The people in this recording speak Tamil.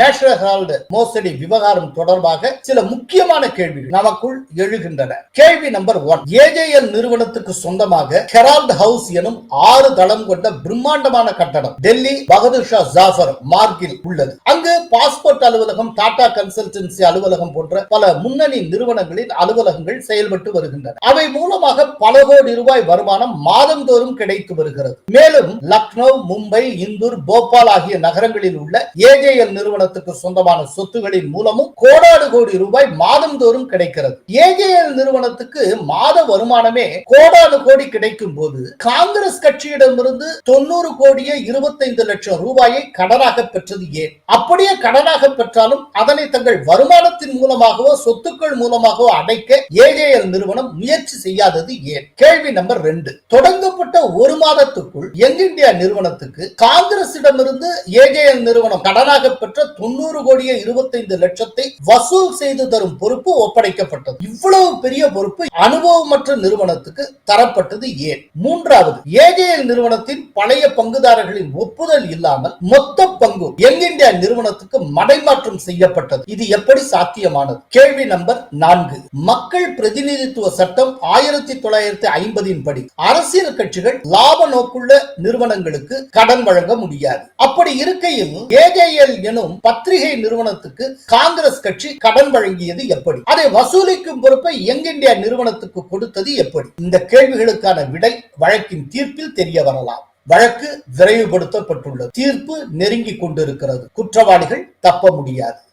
நேஷனல் ஹெரால்டு மோசடி விவகாரம் தொடர்பாக சில முக்கியமான கேள்விகள் நமக்குள் எழுகின்றன. கேள்வி நம்பர் ஒன் ஏஜேஎல் நிறுவனத்துக்கு சொந்தமாக ஹெரால்டு ஹவுஸ் எனும் ஆறு தளம் கொண்ட பிரம்மாண்டமான கட்டடம் டெல்லி பகதூர் ஷா ஜாஃபர் மார்க்கில் உள்ளது. அங்கு பாஸ்போர்ட் அலுவலகம் டாடா கன்சல்டன்சி அலுவலகம் போன்ற பல முன்னணி நிறுவனங்களின் அலுவலகங்கள் செயல்பட்டு வருகின்றன. அவை மூலமாக பல கோடி ரூபாய் வருமானம் மாதந்தோறும் கிடைத்து வருகிறது. மேலும் லக்னோ மும்பை இந்தூர் போபால் ஆகிய நகரங்களில் உள்ள ஏஜேஎல் நிறுவனத்துக்கு சொந்தமான சொத்துகளின் மூலமும் கோடாடு கோடி ரூபாய் மாதம் தோறும் கிடைக்கிறது. ஏஜேஎல் நிறுவனத்துக்கு மாத வருமானமே கோடாடு கோடி கிடைக்கும் போது காங்கிரஸ் கட்சியிடமிருந்து தொண்ணூறு கோடியே இருபத்தைந்து லட்சம் ரூபாயை கடனாக பெற்றது ஏன்? அப்படியே கடனாக பெற்றாலும் அதனை தங்கள் வருமானத்தின் மூலமாகவோ சொத்துக்கள் மூலமாகவோ அடைக்க ஏஜேஎல் நிறுவனம் முயற்சி செய்யாதது ஏன்? கேள்வி நம்பர் ரெண்டு. தொடங்கப்பட்ட ஒரு மாதத்துக்குள் எங் இந்தியா நிறுவனத்துக்கு காங்கிரசிடமிருந்து ஏஜேஎல் நிறுவனம் கடனாக பெற்ற தொண்ணூறு கோடியே இருபத்தைந்து லட்சத்தை வசூல் செய்து தரும் பொறுப்பு ஒப்படைக்கப்பட்டது. இவ்வளவு பெரிய பொறுப்பு அனுபவமற்ற நிறுவனத்துக்கு தரப்பட்டது ஏன்? மூன்றாவது ஏஜேஎல் நிறுவனத்தின் பழைய பங்குதாரர்களின் ஒப்புதல் இல்லாமல் மொத்த பங்கு யங் இந்தியா நிறுவனத்துக்கு மடைமாற்றம் செய்யப்பட்டது. இது எப்படி சாத்தியமானது? கேள்வி நம்பர் நான்கு மக்கள் பிரதிநிதித்துவ சட்டம் ஆயிரத்தி தொள்ளாயிரத்தி ஐம்பதின் படி அரசியல் கட்சிகள் லாப நோக்குள்ள நிறுவனங்களுக்கு கடன் வழங்க முடியாது. அப்படி இருக்கையில் ஏஜேஎல் எனும் பத்திரிகை நிறுவனத்துக்கு காங்கிரஸ் கட்சி கடன் வழங்கியது எப்படி? அதை வசூலிக்கும் பொறுப்பை யங் இந்தியா நிறுவனத்துக்கு கொடுத்தது எப்படி? இந்த கேள்விகளுக்கான விடை வழக்கின் தீர்ப்பில் தெரிய வரலாம். வழக்கு விரைவுபடுத்தப்பட்டுள்ளது. தீர்ப்பு நெருங்கி கொண்டிருக்கிறது. குற்றவாளிகள் தப்ப முடியாது.